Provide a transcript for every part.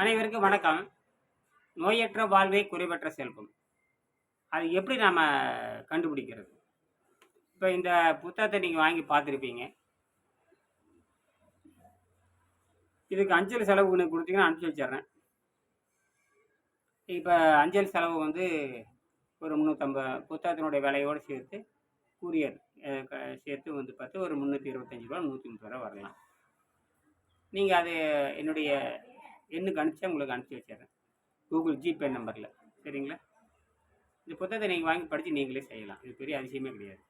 அனைவருக்கும் வணக்கம். நோயற்ற வாழ்வை குறைவற்ற செல்வம். அது எப்படி நாம் கண்டுபிடிக்கிறது? இப்போ இந்த புத்தகத்தை நீங்கள் வாங்கி பார்த்துருப்பீங்க. இதுக்கு அஞ்சல் செலவு எனக்கு கொடுத்தீங்கன்னா அனுப்பிச்சி வச்சிடுறேன். இப்போ அஞ்சல் செலவு வந்து ஒரு முந்நூற்றம்பது புத்தகத்தினுடைய விலையோடு சேர்த்து கூரியர் சேர்த்து வந்து பார்த்து ஒரு முந்நூற்றி இருபத்தஞ்சி ரூபா நூற்றி முப்பது ரூபா வரலாம். நீங்கள் அது என்னுடைய எண்ணுக்கு அனுப்பிச்சா உங்களுக்கு அனுப்பிச்சி வச்சிடுறேன். கூகுள் ஜிபே நம்பரில். சரிங்களா? இந்த புத்தகத்தை நீங்கள் வாங்கி படித்து நீங்களே செய்யலாம். இது பெரிய அதிசயமே கிடையாது.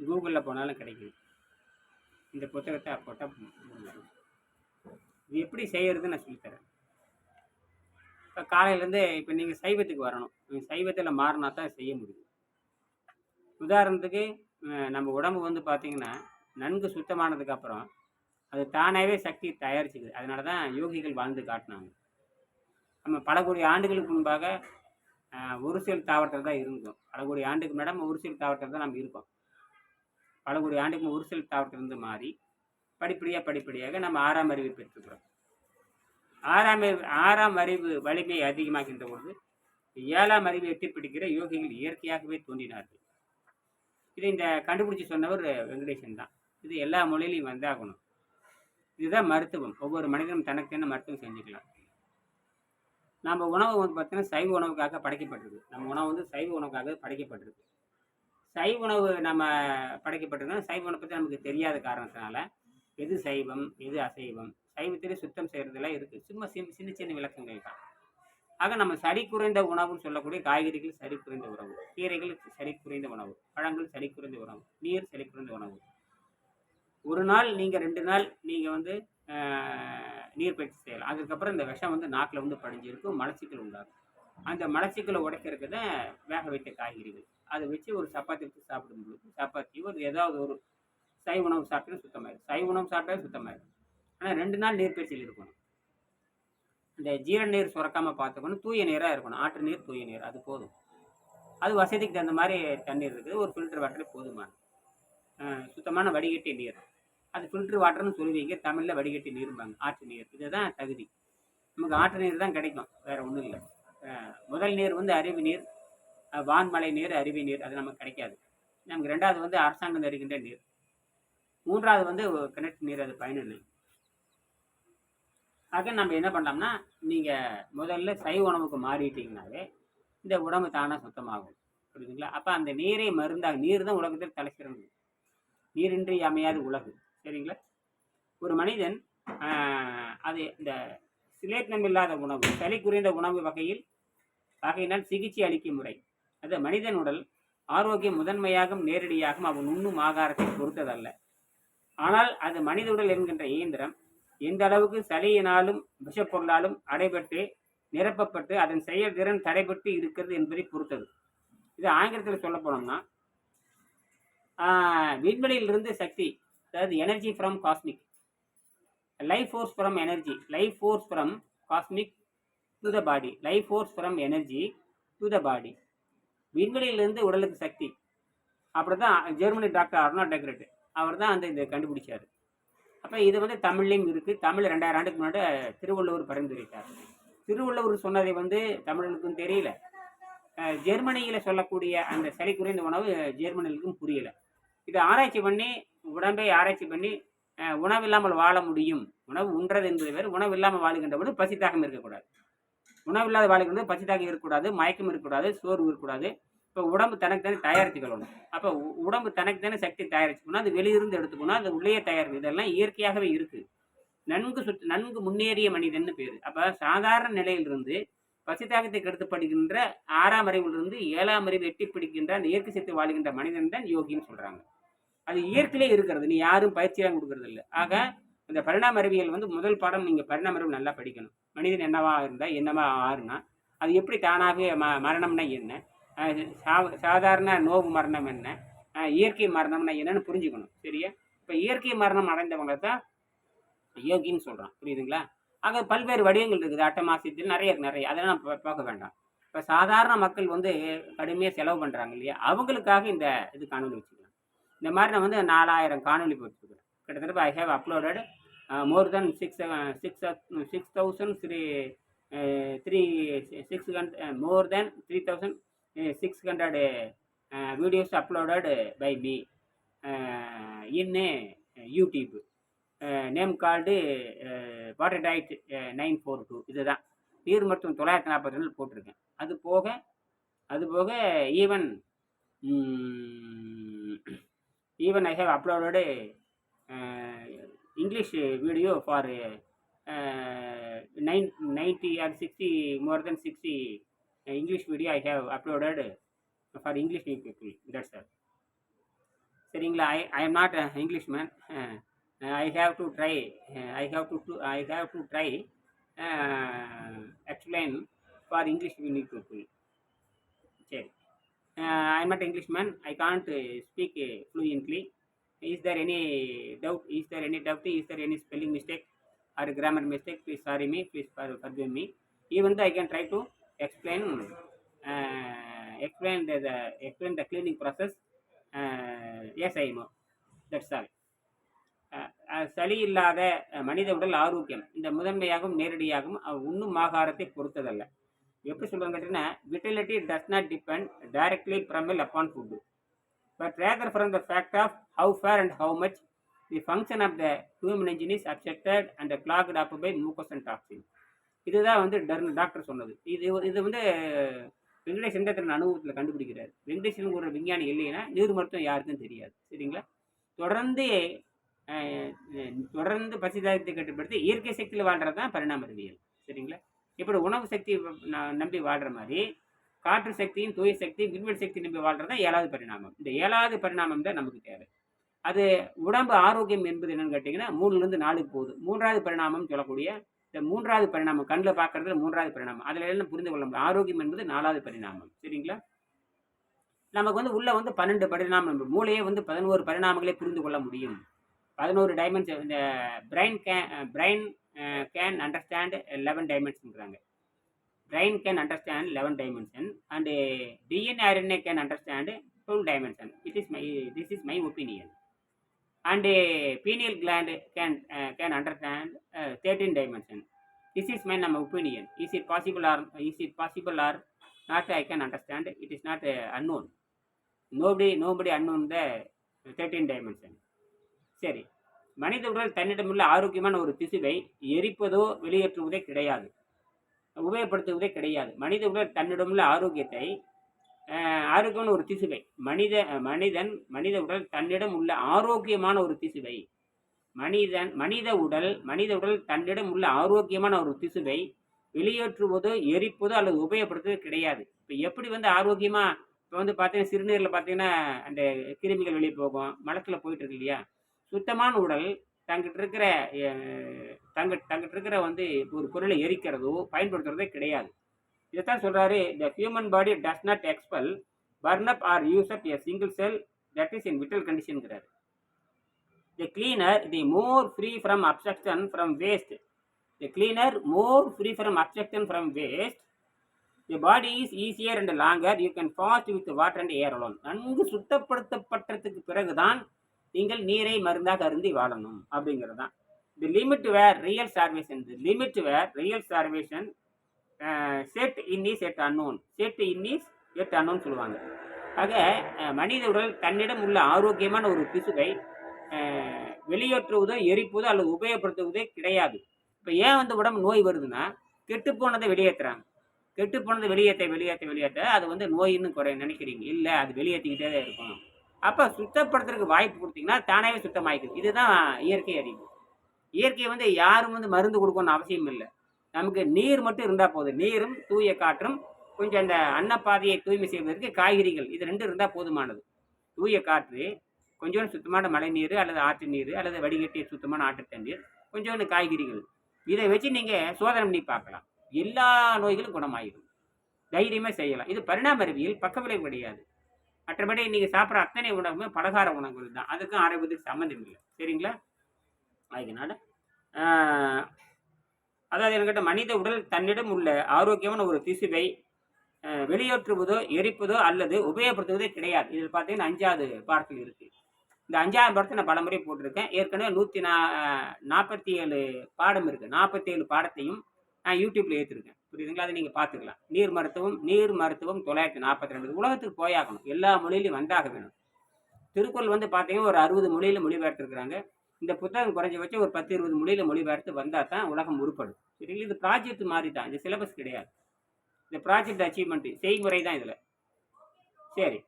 கூகுளில் போனாலும் கிடைக்குது. இந்த புத்தகத்தை போட்டால் இது எப்படி செய்கிறதுன்னு நான் சொல்லித்தரேன் இப்போ காலையிலேருந்து இப்போ நீங்கள் சைவத்துக்கு வரணும். நீங்கள் சைவத்தில் மாறினா தான் செய்ய முடியும். உதாரணத்துக்கு நம்ம உடம்பு வந்து பார்த்திங்கன்னா நன்கு சுத்தமானதுக்கப்புறம் அது தானாகவே சக்தி தயாரிச்சுக்குது. அதனால தான் யோகிகள் வாழ்ந்து காட்டினாங்க. நம்ம பல கோடி ஆண்டுகளுக்கு முன்பாக ஒரு சில தாவரத்தில் தான் இருந்தோம். பல கோடி ஆண்டுக்கு முன்னாடி ஒரு சில தாவரத்தில் தான் நம்ம இருக்கோம். பல கோடி ஆண்டுக்கு ஒரு சில தாவரத்திலிருந்து மாறி படிப்படியாக படிப்படியாக நம்ம ஆறாம் அறிவு பெற்றுக்கிறோம் ஆறாம் அறிவு ஆறாம் அறிவு வலிமை அதிகமாகின்ற பொழுது ஏழாம் அறிவை எட்டி பிடிக்கிற யோகிகள் இயற்கையாகவே தோன்றினார்கள். இதை இந்த கண்டுபிடிச்சி சொன்னவர் வெங்கடேசன் தான். இது எல்லா மொழியிலையும் வந்தாகணும். இதுதான் மருத்துவம். ஒவ்வொரு மனிதனும் தனக்கென மருத்துவம் செஞ்சுக்கலாம். நம்ம உணவு வந்து பார்த்தீங்கன்னா சைவ உணவுக்காக படைக்கப்பட்டிருக்கு. நம்ம உணவு வந்து சைவ உணவுக்காக படைக்கப்பட்டிருக்கு. சைவ உணவு நம்ம படைக்கப்பட்டிருக்கோம் சைவ உணவை பற்றி நமக்கு தெரியாத காரணத்தினால எது சைவம் எது அசைவம் சைவத்திலே சுத்தம் செய்கிறதுலாம் இருக்குது சும்மா சின்ன சின்ன சின்ன விளக்கங்கள் தான். ஆக நம்ம சரி குறைந்த உணவுன்னு சொல்லக்கூடிய காய்கறிகள் சரி குறைந்த உணவு. கீரைகள் சரி குறைந்த உணவு. பழங்கள் சரி குறைந்த உணவு. நீர் சரி குறைந்த உணவு. ஒரு நாள் நீங்கள் ரெண்டு நாள் நீங்கள் வந்து ஆஹ், நீர் பயிற்சி செய்யலாம். அதுக்கப்புறம் இந்த விஷம் வந்து நாக்கில் வந்து படிஞ்சிருக்கும் மலச்சிக்கல் உண்டாகும். அந்த மலச்சிக்கலை உடைக்கிறதுக்கு தான் வேக வைத்த காய்கறிகள். அதை வச்சு ஒரு சப்பாத்தி வச்சு சாப்பிடும்பொழுது சப்பாத்தி ஒரு ஏதாவது ஒரு சை உணவு சாப்பிட்டா சுத்தமாயிடும் சைவ உணவு சாப்பிட்டா சுத்தமாயிடும் ஆனால் ரெண்டு நாள் நீர் பயிற்சியில் இருக்கணும். இந்த ஜீரண நீர் சுரக்காமல் பார்த்துக்கணும். தூய நீராக இருக்கணும். ஆற்று நீர் தூய நீர். அது போதும். அது வசதிக்கு தகுந்த மாதிரி தண்ணீர் இருக்குது. ஒரு ஃபில்டர் வாட்டரே போதுமான சுத்தமான வடிகட்டி நீர். அது ஃபில்ட்ரு வாட்டர்னு சொல்லுவீங்க தமிழில் வடிகட்டி நீரும்பாங்க ஆற்று நீர். இதுதான் தகுதி. நமக்கு ஆற்று நீர் தான் கிடைக்கும் வேறு ஒன்றும் இல்லை. முதல் நீர் வந்து அருவி நீர் வான்மலை நீர் அருவி நீர் அது நமக்கு கிடைக்காது. நமக்கு ரெண்டாவது வந்து அரசாங்கம் தருகின்ற நீர். மூன்றாவது வந்து கிணற்று நீர் அது பயனில்லை. ஆக நம்ம என்ன பண்ணலாம்னா நீங்கள் முதல்ல சைவ உணவுக்கு மாறிட்டீங்கனாலே இந்த உடம்பு தானாக சுத்தமாகும். புரியுதுங்களா? அப்போ அந்த நீரை மருந்தாக நீர் தான் உலகத்தில் தலை நீரின்றி அமையாது உலகு. சரிங்களா? ஒரு மனிதன் அது இந்த சிலேட்னம் இல்லாத உணவு சளி குறைந்த உணவு வகையில் வகையினால் சிகிச்சை அளிக்கும் முறை. அது மனிதன் உடல் ஆரோக்கியம் முதன்மையாகவும் நேரடியாகவும் அவன் உண்ணும் ஆகாரத்தை பொறுத்ததல்ல. ஆனால் அது மனித உடல் என்கின்ற இயந்திரம் எந்த அளவுக்கு சளியினாலும் விஷப்பொருளாலும் அடைபட்டு நிரப்பப்பட்டு அதன் செயல்திறன் தடைபட்டு இருக்கிறது என்பதை பொறுத்தது. இது ஆங்கிலத்தில் சொல்ல போனோம்னா விண்வெளியிலிருந்து சக்தி அதாவது energy from cosmic life force from energy life force from cosmic to the body life force from energy to the body விண்வெளியிலிருந்து உடலுக்கு சக்தி. அப்படி தான் ஜெர்மனி டாக்டர் அருணா டெக்ரெட். அவர் தான் அந்த இதை கண்டுபிடிச்சார். அப்போ இது வந்து தமிழ்லையும் இருக்குது தமிழ் ரெண்டாயிரம் ஆண்டுக்கு முன்னாடி திருவள்ளுவர் பரிந்துரைத்தார். திருவள்ளுவர் சொன்னதை வந்து தமிழனுக்கும் தெரியல. ஜெர்மனியில் சொல்லக்கூடிய அந்த சளி குறைந்த உணவு ஜெர்மனிகளுக்கும் புரியல. இதை ஆராய்ச்சி பண்ணி உடம்பை ஆராய்ச்சி பண்ணி உணவில்லாமல் உணவு இல்லாமல் வாழ முடியும். உணவு உண்றது என்பது வேறு உணவு இல்லாமல் வாழுகின்ற பொழுது பசித்தாகம் இருக்கக்கூடாது. உணவு இல்லாத வாழுகின்ற பசி தாகம் இருக்கக்கூடாது மயக்கம் இருக்கக்கூடாது சோர்வு இருக்கக்கூடாது. இப்போ உடம்பு தனக்கு தானே தயாரித்து கொள்ளணும். அப்போ உ- உடம்பு தனக்கு தானே சக்தி தயாரிச்சுக்கணும் அது வெளியிருந்து எடுத்துக்கணும் அது உள்ளே தயாரிக்கும் இதெல்லாம் இயற்கையாகவே இருக்குது நன்கு சுத் நன்கு முன்னேறிய மனிதன்னு பேர். அப்போ சாதாரண நிலையிலிருந்து பசித்தாகத்தை கெடுத்துப்படுகின்ற ஆறாம் அறிவிலிருந்து ஏழாம் அறிவு எட்டி பிடிக்கின்ற அந்த இயற்கை சக்தி வாழ்கின்ற மனிதன் தான் யோகின்னு சொல்கிறாங்க அது இயற்கையிலே இருக்கிறது. நீ யாரும் பயிற்சியாக கொடுக்கறது இல்லை ஆக இந்த பரிணாம அறிவியல் வந்து முதல் பாடம் நீங்கள் பரிணாம அறிவு நல்லா படிக்கணும். மனிதன் என்னவா இருந்தால் என்னவா ஆறுனா அது எப்படி தானாகவே ம மரணம்னா என்ன? சா- சாதாரண நோவு மரணம் என்ன? இயற்கை மரணம்னா என்னன்னு புரிஞ்சுக்கணும். சரியா? இப்போ இயற்கை மரணம் அடைந்தவங்க தான் யோகின்னு சொல்கிறான் புரியுதுங்களா? ஆக பல்வேறு வடிவங்கள் இருக்குது. அட்டமாசியத்தில் நிறைய நிறைய. அதெல்லாம் பார்க்க வேண்டாம். இப்போ சாதாரண மக்கள் வந்து கடுமையாக செலவு பண்ணுறாங்க இல்லையா? அவங்களுக்காக இந்த இது காணொலி வச்சுக்கலாம் இந்த மாதிரி நான் வந்து நாலாயிரம் காணொலி போட்டுருக்கேன் கிட்டத்தட்ட I have uploaded more than six six six thousand three three six hundred more than three thousand six hundred videos uploaded by me in YouTube name called water diet nine four two இதுதான். நீர் மருத்துவம் தொள்ளாயிரத்தி நாற்பத்தி ரெண்டு போட்டிருக்கேன். அது போக அது போக even even I have uploaded English video for nine ninety or sixty more than sixty English video I have uploaded for English new people that's sir சரிங்களா I I am not English man I have to try I have to I have to try explain for English new people சரி I am not English man I can't speak fluently is there any doubt is there any doubt is there any spelling mistake or grammar mistake please sorry me please for forgive me even I can try to explain explain the explain the cleaning process S ஐமோ that's all சளி இல்லாத மனித உடல் ஆரோக்கியம் இந்த முதன்மையாகவும் நேரடியாகவும் உண்ணும் ஆகாரத்தை பொறுத்ததல்ல எப்படி சொல்லுவாங்க கேட்டீங்கன்னா vitality does not depend directly from upon food but rather from the fact of how far and how much the function of the human engine is affected and clogged up by mucus and toxin இதுதான் வந்து turn doctor சொன்னது. இது இது வந்து வெங்கடேஷ் எந்த அனுபவத்தில் கண்டுபிடிக்கிறார்? வெங்கடேஷன் ஒரு விஞ்ஞானி இல்லைன்னா நீர் மருத்துவம் யாருக்கும் தெரியாது. சரிங்களா? தொடர்ந்து தொடர்ந்து பசிதாயத்தை கட்டுப்படுத்தி இயற்கை சக்தியில் வாழ்றது தான் பரிணாம அறிவியல். சரிங்களா? இப்படி உணவு சக்தி நம்பி வாழ்கிற மாதிரி காற்று சக்தியும் தூய சக்தியும் விண்வெளி சக்தி நம்பி வாழ்கிறது தான் ஏழாவது பரிணாமம். இந்த ஏழாவது பரிணாமம் தான் நமக்கு தேவை. அது உடம்பு ஆரோக்கியம் என்பது என்னன்னு கேட்டிங்கன்னா மூணுலேருந்து நாலுக்கு போகுது. மூன்றாவது பரிணாமம் சொல்லக்கூடிய இந்த மூன்றாவது பரிணாமம் கண்ணில் பார்க்கறதுல மூன்றாவது பரிணாமம். அதில் என்ன புரிந்து கொள்ள முடியும். ஆரோக்கியம் என்பது நாலாவது பரிணாமம். சரிங்களா? நமக்கு வந்து உள்ளே வந்து பன்னெண்டு பரிணாமம் மூளையே வந்து பதினோரு பரிணாமங்களே புரிந்து கொள்ள முடியும். பதினோரு டைமென்ஷன் இந்த பிரைன் கே brain can understand eleven டைமென்ஷன்ங்கிறாங்க brain can understand eleven dimension and DNA RNA can understand twelve dimension it is my this is my opinion and pineal gland can can understand thirteen dimension this is my நம்ம opinion is it possible or is it possible or not I can understand it is not unknown nobody nobody unknown the thirteen dimension சரி மனித உடல் தன்னிடமுள்ள ஆரோக்கியமான ஒரு திசுவை எரிப்பதோ வெளியேற்றுவதே கிடையாது. உபயோகப்படுத்துவதே கிடையாது. மனித உடல் தன்னிடமுள்ள ஆரோக்கியத்தை ஆரோக்கியமான ஒரு திசுவை மனித மனிதன் மனித உடல் தன்னிடம் உள்ள ஆரோக்கியமான ஒரு திசுவை மனிதன் மனித உடல் மனித உடல் தன்னிடம் உள்ள ஆரோக்கியமான ஒரு திசுவை வெளியேற்றுவதோ எரிப்பதோ அல்லது உபயோகப்படுத்துவதோ கிடையாது. இப்போ எப்படி வந்து ஆரோக்கியமாக இப்போ வந்து பார்த்தீங்கன்னா சிறுநீரில் பார்த்தீங்கன்னா அந்த கிருமிகள் வெளியே போகும் மலத்தில் போயிட்டு இருக்கு இல்லையா? சுத்தமான உடல் தங்கிட்ட இருக்கிற தங்க தங்கிட்ட இருக்கிற வந்து ஒரு பொருளை எரிக்கிறதோ பயன்படுத்துறதே கிடையாது. இதைத்தான் சொல்கிறாரு the human body does not expel burn up or use up a single cell that is in vital கண்டிஷன்கிறார் the cleaner the more free from obstruction from waste the cleaner more free from obstruction from waste the body is easier and longer you can fast with water and air alone நன்கு சுத்தப்படுத்தப்பட்டதுக்கு பிறகுதான் நீங்கள் நீரை மருந்தாக அருந்தி வாழணும் அப்படிங்கிறது தான் the limit where real starvation the limit where real starvation set in is yet unknown set in is yet unknown சொல்லுவாங்க. ஆக மனித உடல் தன்னிடம் உள்ள ஆரோக்கியமான ஒரு திசுவை வெளியேற்றுவதோ எரிப்பதோ அல்லது உபயோகப்படுத்துவதோ கிடையாது. இப்போ ஏன் வந்து உடம்பு நோய் வருதுன்னா கெட்டுப்போனதை வெளியேற்றுறாங்க கெட்டுப்போனதை வெளியேற்ற வெளியேற்ற வெளியேற்ற அது வந்து நோயின்னு குறை நினைக்கிறீங்க. இல்லை அது வெளியேற்றிக்கிட்டே தான் இருக்கும். அப்போ சுத்தப்படுத்துறதுக்கு வாய்ப்பு கொடுத்தீங்கன்னா தானாகவே சுத்தமாயிக்குது. இதுதான் இயற்கை அறிவு. இயற்கை வந்து யாரும் வந்து மருந்து கொடுக்கணும்னு அவசியம் இல்லை. நமக்கு நீர் மட்டும் இருந்தால் போதும். நீரும் தூய காற்றும் கொஞ்சம் அந்த அன்னப்பாதையை தூய்மை செய்வதற்கு காய்கறிகள் இது ரெண்டும் இருந்தால் போதுமானது. தூய காற்று கொஞ்சோண்டு சுத்தமான மழை நீர் அல்லது ஆற்று நீர் அல்லது வடிகட்டிய சுத்தமான ஆற்று தண்ணீர் கொஞ்சோண்டு காய்கறிகள். இதை வச்சு நீங்கள் சோதனை பண்ணி பார்க்கலாம். எல்லா நோய்களும் குணமாயிடும் தைரியமாக செய்யலாம். இது பரிணாம அறிவியல் பக்க விளைவு கிடையாது மற்றபடி நீங்கள் சாப்பிட்ற அத்தனை உணவுமே பலகார உணவுகள் தான். அதுக்கும் ஆரோக்கியத்துக்கு சம்மந்தம் இல்லை. சரிங்களா? அதனால அதாவது என்கிட்ட மனித உடல் தன்னிடம் உள்ள ஆரோக்கியமான ஒரு திசுவை வெளியேற்றுவதோ எரிப்பதோ அல்லது உபயோகப்படுத்துவதோ கிடையாது. இதில் பார்த்தீங்கன்னா அஞ்சாவது பாடத்தில் இருக்குது இந்த அஞ்சாவது பாடத்தை நான் பலமுறை போட்டிருக்கேன். ஏற்கனவே நூற்றி நா நாற்பத்தி ஏழு பாடம் இருக்குது நாற்பத்தி ஏழு பாடத்தையும் நான் யூடியூப்பில் ஏற்றிருக்கேன் புரியுதுங்களா? அதை நீங்கள் பார்த்துக்கலாம். நீர் மருத்துவம் நீர் மருத்துவம் தொள்ளாயிரத்தி நாற்பத்தி ரெண்டு உலகத்துக்கு போயாகணும். எல்லா மொழியிலையும் வந்தாக வேணும். திருக்குறள் வந்து பார்த்தீங்கன்னா ஒரு அறுபது மொழியில் மொழிபெயர்த்துருக்குறாங்க. இந்த புத்தகம் குறைஞ்சபட்சம் ஒரு பத்து இருபது மொழியில் மொழிபெயர்த்து வந்தால் தான் உலகம் உருப்படும். சரிங்களா? இது ப்ராஜெக்ட் மாதிரி தான். இது சிலபஸ் கிடையாது. இந்த ப்ராஜெக்ட் அச்சீவ்மெண்ட் செய்முறை தான் இதில். சரி.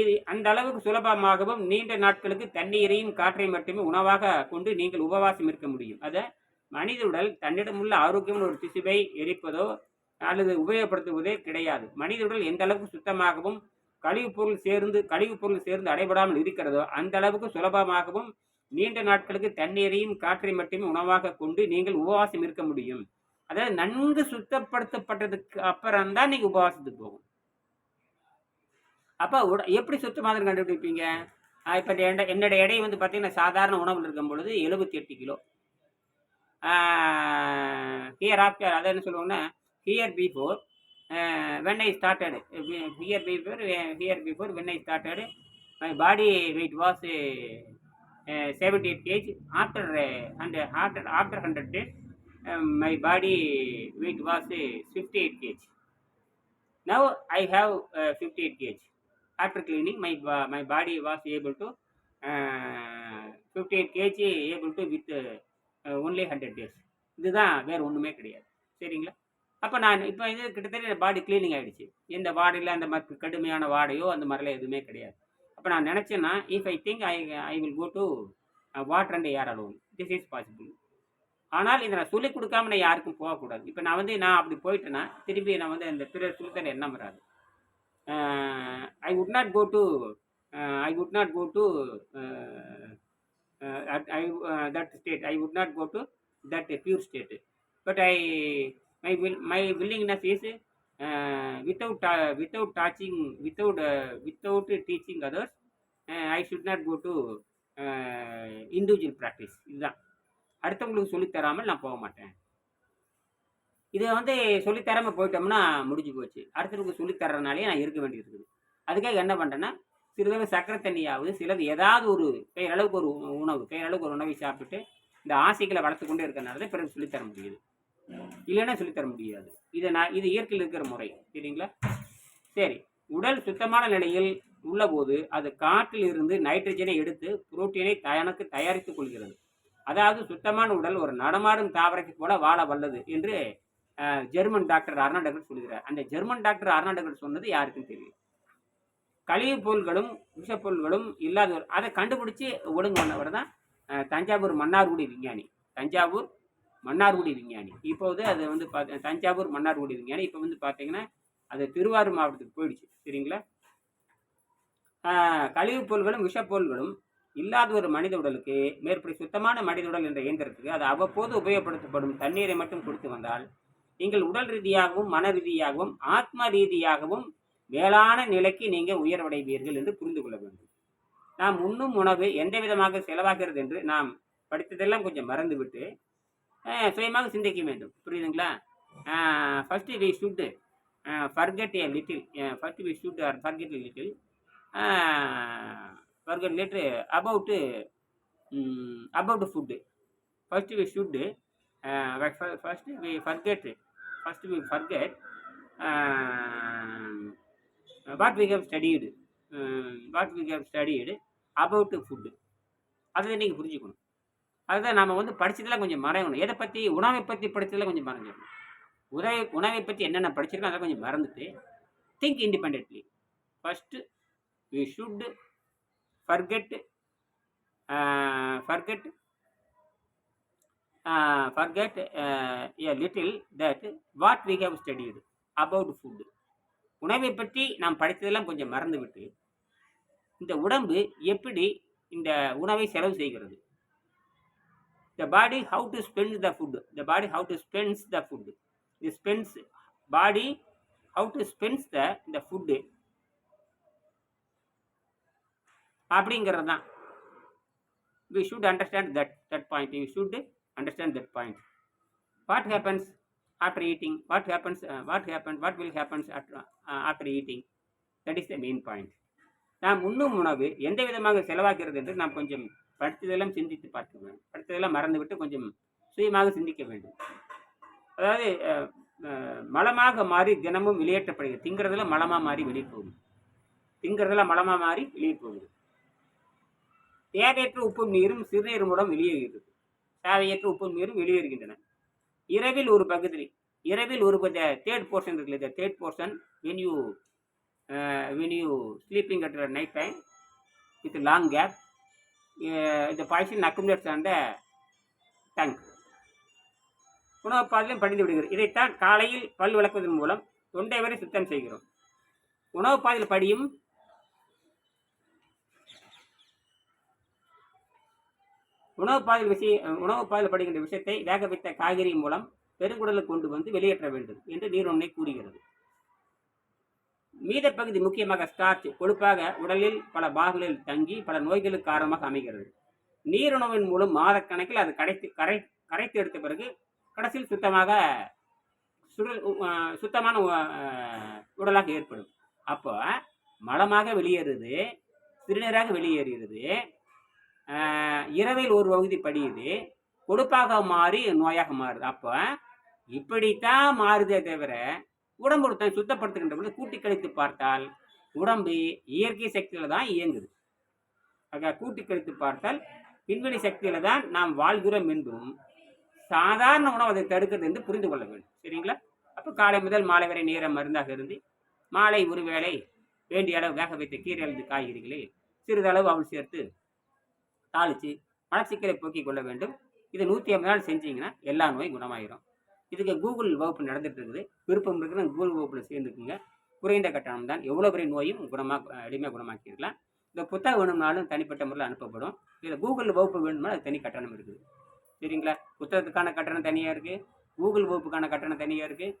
இது அந்த அளவுக்கு சுலபமாகவும் நீண்ட நாட்களுக்கு தண்ணீரையும் காற்றையும் மட்டுமே உணவாக கொண்டு நீங்கள் உபவாசம் இருக்க முடியும். அதை மனித உடல் தன்னிடமுள்ள ஆரோக்கியமான ஒரு திசுவை எரிப்பதோ அல்லது உபயோகப்படுத்துவதே கிடையாது. மனித உடல் எந்த அளவுக்கு சுத்தமாகவும் கழிவுப் பொருள் சேர்ந்து கழிவுப் பொருள் சேர்ந்து அடைபடாமல் இருக்கிறதோ அந்த அளவுக்கு சுலபமாகவும் நீண்ட நாட்களுக்கு தண்ணீரையும் காற்றை மட்டுமே உணவாக கொண்டு நீங்கள் உபவாசம் இருக்க முடியும். அதாவது நன்கு சுத்தப்படுத்தப்பட்டதுக்கு அப்புறம் தான் நீங்கள் உபவாசத்துக்கு போகும் அப்போ உட எப்படி சுத்தமாக கண்டுபிடிப்பீங்க? இப்போ என்னோட எடை வந்து பார்த்தீங்கன்னா சாதாரண உணவில் இருக்கும் பொழுது எழுபத்தி எட்டு கிலோ. ஹியர் ஆஃப்டர் அதை என்ன சொல்லுவாங்கன்னா here before when I started here before here before when I started my body weight was seventy eight kg after hundred after after hundred days my body weight was fifty eight kg now I have fifty eight kg after cleaning my ba- my body was able to uh, 58 kg able to only hundred days இதுதான் வேறு ஒன்றுமே கிடையாது. சரிங்களா? அப்போ நான் இப்போ இது கிட்டத்தட்ட பாடி க்ளீனிங் ஆகிடுச்சு எந்த வாடையில் அந்த மாதிரி கடுமையான வாடையோ அந்த மாதிரிலாம் எதுவுமே கிடையாது. அப்போ நான் நினச்சேன்னா if I think I I will go to water and air alone this is possible ஆனால் இதை நான் சொல்லிக் கொடுக்காம நான் யாருக்கும் போகக்கூடாது. இப்போ நான் வந்து நான் அப்படி போயிட்டேன்னா திரும்பி நான் வந்து அந்த பிறர் சொல்லித்தர எண்ணம் வராது. I would not go to I would not go to at- I, uh, that state. I would not go to that pure state. But I my will my willingness is uh, without uh, without touching without uh, without teaching others. Uh, I should not go to uh, individual practice. இதுதான் அடுத்தவங்களுக்கு சொல்லித் தராமல் நான் போக மாட்டேன் இதை வந்து சொல்லித் தராம போயிட்டோம்னா முடிஞ்சு போச்சு அடுத்தவங்களுக்கு சொல்லித் தர்றதுனாலே நான் இருக்க வேண்டியது இருக்குது அதுக்காக என்ன பண்ணுறேன்னா சிறிதளவு சக்கரை தண்ணியாவது சிலது ஏதாவது ஒரு பெயரளவுக்கு ஒரு உ- உணவு பெயரளவுக்கு ஒரு உணவை சாப்பிட்டுட்டு இந்த ஆசைகளை வளர்த்து கொண்டே தான் பிறகு சொல்லித்தர முடியுது. இல்லைன்னா சொல்லித்தர முடியாது. இதை நான் இது இயற்கையில் இருக்கிற முறை. சரிங்களா? சரி. உடல் சுத்தமான நிலையில் உள்ளபோது அது காற்றில் இருந்து நைட்ரஜனை எடுத்து புரோட்டீனை தனக்கு தயாரித்துக் கொள்கிறது. அதாவது சுத்தமான உடல் ஒரு நடமாடும் தாவரத்தை போல வாழ வல்லது என்று ஜெர்மன் டாக்டர் அர்னால்டகர் சொல்கிறார். அந்த ஜெர்மன் டாக்டர் அர்னால்டகர் சொன்னது யாருக்கும் தெரியும்? கழிவுப் பொருள்களும் விஷப்பொருள்களும் இல்லாதவர் அதை கண்டுபிடிச்சி ஒழுங்கு பண்ணவர் தான் தஞ்சாவூர் மன்னார்குடி விஞ்ஞானி. தஞ்சாவூர் மன்னார்குடி விஞ்ஞானி. இப்போது அது வந்து பார்த்து தஞ்சாவூர் மன்னார்குடி விஞ்ஞானி. இப்போ வந்து பார்த்தீங்கன்னா அது திருவாரூர் மாவட்டத்துக்கு போயிடுச்சு. சரிங்களா? கழிவுப் பொருள்களும் விஷப்பொருள்களும் இல்லாத ஒரு மனித உடலுக்கு மேற்படி சுத்தமான மனித உடல் என்ற இயந்திரத்துக்கு அது அவ்வப்போது உபயோகப்படுத்தப்படும் தண்ணீரை மட்டும் கொடுத்து வந்தால் நீங்கள் உடல் ரீதியாகவும் மன ரீதியாகவும் ஆத்ம ரீதியாகவும் மேலான நிலைக்கு நீங்கள் உயர்வடைவீர்கள் என்று புரிந்து கொள்ள வேண்டும். நாம் உண்ணும் உணவு எந்த விதமாக செலவாகிறது என்று நாம் படித்ததெல்லாம் கொஞ்சம் மறந்துவிட்டு சுயமாக சிந்திக்க வேண்டும். புரியுதுங்களா? First we should forget a little first we should or forget a little forget little about about food first we should first we forget first we forget what we have studied what we have studied about food அதை நீங்கள் புரிஞ்சுக்கணும். அதுதான் நம்ம வந்து படித்ததெல்லாம் கொஞ்சம் மறையணும். எதை பற்றி உணவை பற்றி படித்ததெல்லாம் கொஞ்சம் மறைஞ்சிடணும். உதவி உணவை பற்றி என்னென்ன படிச்சிருக்கோம் அதெல்லாம் கொஞ்சம் மறந்துட்டு think independently first we should forget forget forget a little that what we have studied about food உணவை பற்றி நாம் படித்ததெல்லாம் கொஞ்சம் மறந்துவிட்டு இந்த உடம்பு எப்படி இந்த உணவை செலவு செய்கிறது the body how to spend the food the body how to spends the food இது spends body how to spends the இந்த ஃபுட்டு அப்படிங்கிறது தான் we should understand that that point we should understand that point what happens after eating what happens uh, what happens what will happens after, uh, after eating? That is the main point. நாம் உண்ணும் உணவு எந்த விதமாக செலவாகிறது என்று நாம் கொஞ்சம் படித்ததெல்லாம் சிந்தித்து பார்க்க வேண்டும். படித்ததெல்லாம் மறந்துவிட்டு கொஞ்சம் சுயமாக சிந்திக்க வேண்டும். அதாவது மலமாக மாறி தினமும் வெளியேற்றப்படுகிறது. திங்கிறதுல மலமாக மாறி வெளியே போகுது திங்கிறதுல மலமாக மாறி வெளியே போகுது தேவையற்ற உப்பும் நீரும் சிறுநீர் மூலம் வெளியேறுகிறது. தேவையற்ற உப்பும் நீரும் வெளியேறுகின்றன. இரவில் ஒரு பகுதி இரவில் ஒரு தேர்ட் போர்ஷன் இருக்குல்ல third portion when you when you sleeping at night time with long gap இந்த பாய்சன் அக்குமுலேட்ஸ் அந்த டங்க் உணவு பாதையிலும் படிந்து விடுகிறது. இதைத்தான் காலையில் பல் விளக்குவதன் மூலம் தொண்டை வரை சுத்தம் செய்கிறோம். உணவு பாதையில் படியும் உணவு பாதையில் விஷய உணவு பாதையில் படுகின்ற விஷயத்தை வேக வைத்த காய்கறி மூலம் பெருங்குடலுக்கு கொண்டு வந்து வெளியேற்ற வேண்டும் என்று நீரொன்னை கூறுகிறது. மீத பகுதி முக்கியமாக ஸ்டார்ச் கொழுப்பாக உடலில் பல பாகங்களில் தங்கி பல நோய்களுக்கு காரணமாக அமைகிறது. நீருணவின் மூலம் மாதக்கணக்கில் அது கரைத்து கரை கரைத்து எடுத்த பிறகு கடைசியில் சுத்தமாக சுடல் சுத்தமான உடலாக ஏற்படும். அப்போ மலமாக வெளியேறுது சிறுநீராக வெளியேறுகிறது இரவில் ஒரு பகுதி படியுது கொடுப்பாக மாறி நோயாக மாறுது. அப்போ இப்படித்தான் மாறுதே தவிர உடம்பு ஒருத்தன் சுத்தப்படுத்துகின்ற பொழுது கூட்டி கழித்து பார்த்தால் உடம்பு இயற்கை சக்தியில் தான் இயங்குது. ஆக கூட்டி கழித்து பார்த்தால் விண்வெளி சக்தியில் தான் நாம் வாழ்கிறோம் என்றும் சாதாரண உணவு அதை தடுக்கிறது என்று புரிந்து கொள்ள வேண்டும். சரிங்களா? அப்போ காலை முதல் மாலை வரை நேரம் மருந்தாக இருந்து மாலை ஒரு வேளை வேண்டிய அளவு வேக வைத்த கீரை அல்லது காய்கறிகளை சிறிதளவு அவள் சேர்த்து தாளித்து மலச்சிக்கலை போக்கிக் கொள்ள வேண்டும். இது நூற்றி ஐம்பது நாள் செஞ்சீங்கன்னா எல்லா நோயும் குணமாயிரும். இதுக்கு கூகுள் வகுப்பு நடந்துட்டு இருக்குது. விருப்பம் இருக்கிற கூகுள் வகுப்பில் சேர்ந்துக்குங்க. குறைந்த கட்டணம் தான். எவ்வளோ பெரிய நோயும் குணமாக எளிமையாக குணமாக்கிடலாம் இந்த புத்தகம் வேணும்னாலும் தனிப்பட்ட முறையில் அனுப்பப்படும். இதில் கூகுள் வகுப்பு வேணும்னா அது தனி கட்டணம் இருக்குது. சரிங்களா? புத்தகத்துக்கான கட்டணம் தனியாக இருக்குது கூகுள் வகுப்புக்கான கட்டணம் தனியாக இருக்குது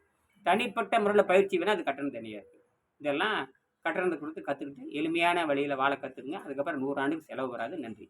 தனிப்பட்ட முறையில் பயிற்சி வேணால் அது கட்டணம் தனியாக இருக்குது இதெல்லாம் கட்டணத்தை கொடுத்து கற்றுக்கிட்டு எளிமையான வழியில் வாழ கற்றுக்குங்க அதுக்கப்புறம் நூறு ஆண்டுக்கு செலவு வராது. நன்றி.